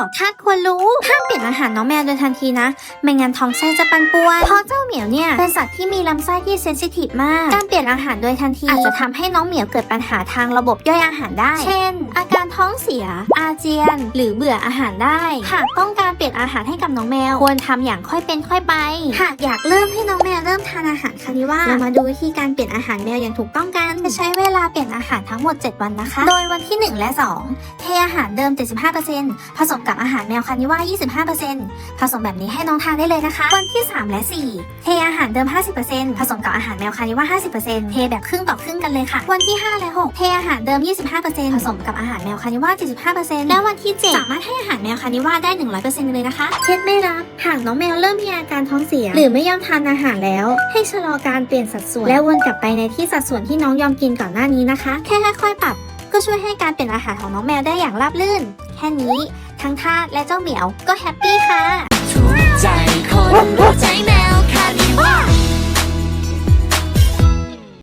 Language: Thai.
วถ้าควรรู้ห้ามเปลี่ยนอาหารน้องแมวโดยทันทีนะ ไม่งั้นท้องไส้จะปันป่วน เพราะเจ้าเหมียวเนี่ยเป็นสัตว์ที่มีลำไส้ที่เซนซิทีฟมาก การเปลี่ยนอาหารโดยทันทีอาจจะทำให้น้องเหมียวเกิดปัญหาทางระบบย่อยอาหารได้ เช่น อาการท้องเสีย อาเจียน หรือเบื่ออาหารได้ หากต้องการเปลี่ยนอาหารให้กับน้องแมว ควรทำอย่างค่อยเป็นค่อยไป หากอยากเริ่มให้น้องแมวเริ่มทานอาหารคานิว่าเรามาดูวิธีการเปลี่ยนอาหารแมวอย่างถูกต้องกันจะใช้เวลาเปลี่ยนอาหารทั้งหมด 7 วันนะคะ โดยวันที่ 1 และ 2 เทอาหารเดิม 75%ผสมกับับอาหารแมวคานิว่า 25%ผสมแบบนี้ให้น้องทานได้เลยนะคะ วันที่ 3 และ 4 เทอาหารเดิม 50%ผสมกับอาหารแมวคานิว่า 50%เทแบบครึ่งต่อครึ่งกันเลยค่ะ วันที่ 5 และ 6 เทอาหารเดิม 25%ผสมกับอาหารแมวคานิว่า75%และวันที่ 7 สามารถให้อาหารแมวคานิว่าได้ 100%เลยนะคะเคล็ดไม่รับหากน้องแมวเริ่มมีอาการท้องเสีย หรือไม่ยอมทานอาหารแล้ว ให้ชะลอการเปลี่ยนสัดส่วน และวนกลับไปในที่สัดส่วนที่น้องยอมกินก่อนหน้านี้นะคะ แค่ค่อยๆปรับ ก็ช่วยให้การเปลี่ยนอาหารของน้องแมวได้อย่างราบรื่น แค่นี้ ทั้งทาสและเจ้าเหมียวก็แฮปปี้ค่ะ